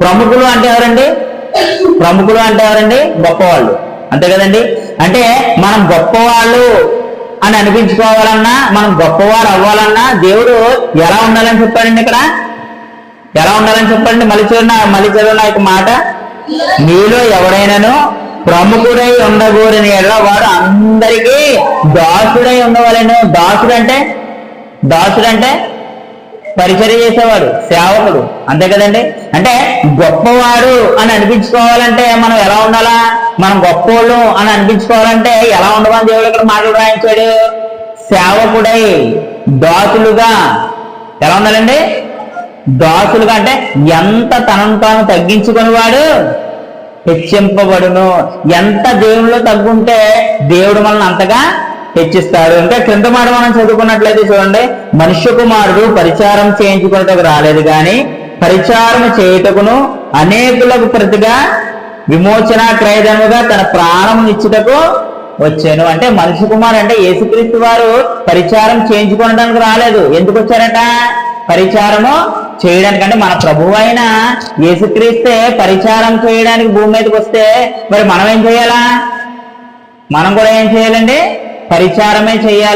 ప్రముఖులు అంటే ఎవరండి? ప్రముఖులు అంటే ఎవరండి? గొప్పవాళ్ళు. అంతే కదండి? అంటే మనం గొప్పవాళ్ళు అని అనిపించుకోవాలన్నా మనం గొప్పవారు అవ్వాలన్నా దేవుడు ఎలా ఉండాలని చెప్పాడండి ఇక్కడ? ఎలా ఉండాలని చెప్పండి మళ్ళీ చదివిన మళ్ళీ చదివిన యొక్క మాట. మీలో ఎవడైనాను ప్రముఖుడై ఉండగోరని ఎడల వాడు అందరికీ దాసుడై ఉండవలను. దాసుడు అంటే దాసుడు అంటే పరిచర్య చేసేవాడు సేవకుడు. అంతే కదండి? అంటే గొప్పవాడు అని అనిపించుకోవాలంటే మనం ఎలా ఉండాలా? మనం గొప్పవాళ్ళు అని అనిపించుకోవాలంటే ఎలా ఉండమని దేవుడు ఇక్కడ మాటలు రాయించాడు? సేవకుడై దాసులుగా ఎలా ఉండాలండి? దాసులుగా అంటే ఎంత తనను తాను తగ్గించుకునేవాడు? హెచ్చింపబడును. ఎంత దేవునిలో తగ్గుంటే దేవుడు మనల్ని అంతగా హెచ్చిస్తాడు. ఇంకా క్రింద మాట మనం చదువుకున్నట్లయితే చూడండి మనుష్య కుమారుడు పరిచారం చేయించుకున్నటకు రాలేదు గాని పరిచారం చేయుటకును అనేకులకు ప్రతిగా విమోచన క్రయదముగా తన ప్రాణం ఇచ్చుటకు వచ్చాను. అంటే మనిషి కుమారు అంటే యేసుక్రీస్తు వారు పరిచారం చేయించుకోవడానికి రాలేదు. ఎందుకు వచ్చారట? పరిచారము చేయడానికి. అంటే మన ప్రభు అయిన యేసుక్రీస్తే పరిచారం చేయడానికి భూమి మీదకి వస్తే మరి మనం ఏం చేయాలా? మనం కూడా ఏం చేయాలండి? పరిచారమే చేయాలి.